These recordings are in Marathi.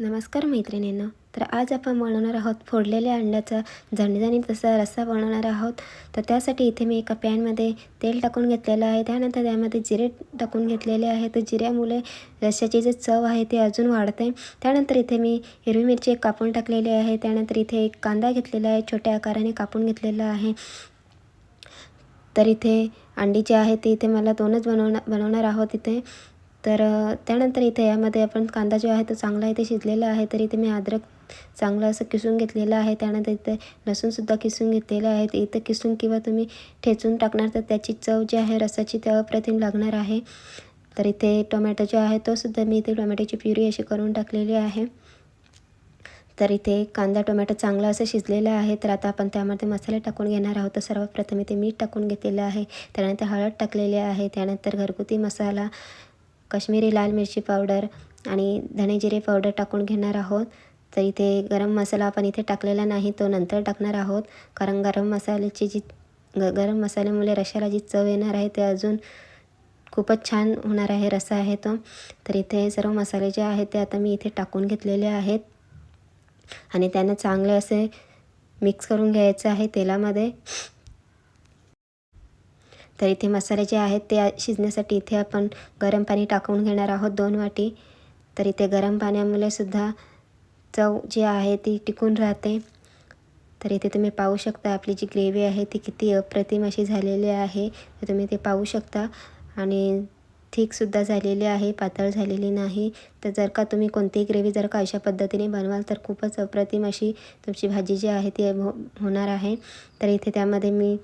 नमस्कार मैत्रिणींनो. तर आज आपण बनवणार आहोत फोडलेल्या अंड्याचा झणझणीत जसा रस्सा बनवणार आहोत. तर त्यासाठी इथे मी एका पॅनमध्ये तेल टाकून घेतलेलं आहे. त्यानंतर त्यामध्ये जिरे टाकून घेतलेले आहे. तर जिऱ्यामुळे रस्स्याची जी चव आहे ती अजून वाढते. त्यानंतर इथे मी हिरवी मिरची एक कापून टाकलेली आहे. त्यानंतर इथे एक कांदा घेतलेला आहे. छोट्या आकाराने कापून घेतलेला आहे. तर इथे अंडी जी आहे ती इथे मला दोनच बनवणार बनवणार आहोत इथे. तर त्यानंतर इथे यामध्ये आपण कांदा जो आहे तो चांगला इथे शिजलेला आहे तर इथे मी अद्रक चांगलं असं किसून घेतलेलं आहे. त्यानंतर इथे लसूणसुद्धा किसून घेतलेलं आहे. इथं किसून किंवा तुम्ही ठेचून टाकणार तर त्याची चव जी आहे रसाची त्या अप्रतिम लागणार आहे. तर इथे टोमॅटो जो आहे तोसुद्धा मी इथे टोमॅटोची प्युरी अशी करून टाकलेली आहे. तर इथे कांदा टोमॅटो चांगला असं शिजलेला आहे. तर आता आपण त्यामध्ये मसाले टाकून घेणार आहोत. तर सर्वप्रथम इथे मीठ टाकून घेतलेलं आहे. त्यानंतर हळद टाकलेली आहे. त्यानंतर घरगुती मसाला कश्मीरी लाल मिरची पावडर आणि धणे जिरे पावडर टाकून घेणार आहोत. तर इथे गरम मसाला आपण इथे टाकलेला नाही तो नंतर टाकणार आहोत. कारण गरम मसाल्याची जी ग गरम मसाल्यामुळे रशाला जी चव येणार आहे ते अजून खूपच छान होणार आहे रसा आहे तो. तर इथे सर्व मसाले जे आहेत ते आता मी इथे टाकून घेतलेले आहेत. आणि त्यांना चांगले असे मिक्स करून घ्यायचं आहे तेलामध्ये. तर इथे मसाले जे आहेत ते शिजण्यासाठी इथे आपण गरम पाणी टाकून घेणार आहोत दोन वाटी. तर इथे गरम पाण्यामुळे सुद्धा चव जी आहे ती टिकून राहते. तर इथे तुम्ही पाहू शकता आपली जी ग्रेव्ही आहे ती किती अप्रतिम अशी झालेली आहे. तर तुम्ही ते पाहू शकता. आणि थिकसुद्धा झालेली आहे पातळ झालेली नाही. तर जर का तुम्ही कोणतीही ग्रेव्ही जर का अशा पद्धतीने बनवाल तर खूपच अप्रतिम अशी तुमची भाजी जी आहे ती हो होणार आहे. तर इथे त्यामध्ये मी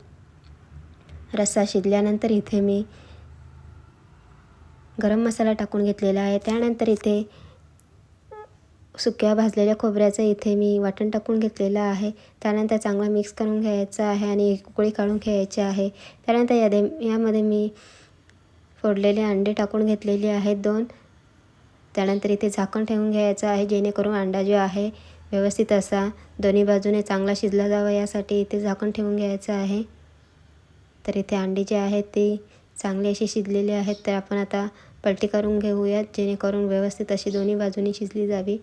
रस्सा शिजल्यानंतर इथे मी गरम मसाला टाकून घेतलेला आहे. त्यानंतर इथे सुक्या भाजलेल्या खोबऱ्याचं इथे मी वाटण टाकून घेतलेलं आहे. त्यानंतर चांगलं मिक्स करून घ्यायचं आहे आणि एक उकळी काढून घ्यायची आहे. त्यानंतर यादे यामध्ये मी फोडलेले अंडे टाकून घेतलेले आहेत दोन. त्यानंतर इथे झाकण ठेवून घ्यायचं आहे जेणेकरून अंडा जो आहे व्यवस्थित असा दोन्ही बाजूने चांगला शिजला जावा यासाठी इथे झाकण ठेवून घ्यायचं आहे. तर इथे अंडी जे आहेत ते चांगली अशी शिजलेली आहेत. तर आपण आता पलटी करून घेऊयात जेणेकरून व्यवस्थित अशी दोन्ही बाजूनी शिजली जावी.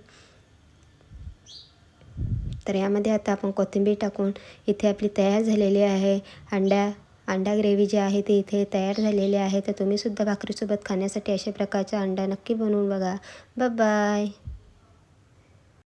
तर यामध्ये आता आपण कोथिंबीर टाकून इथे आपली तयार झालेली आहे. अंड्या अंडा ग्रेव्ही जी आहे ती इथे तयार झालेली आहे. तर तुम्हीसुद्धा भाकरीसोबत खाण्यासाठी अशा प्रकारचा अंडा नक्की बनवून बघा. बाय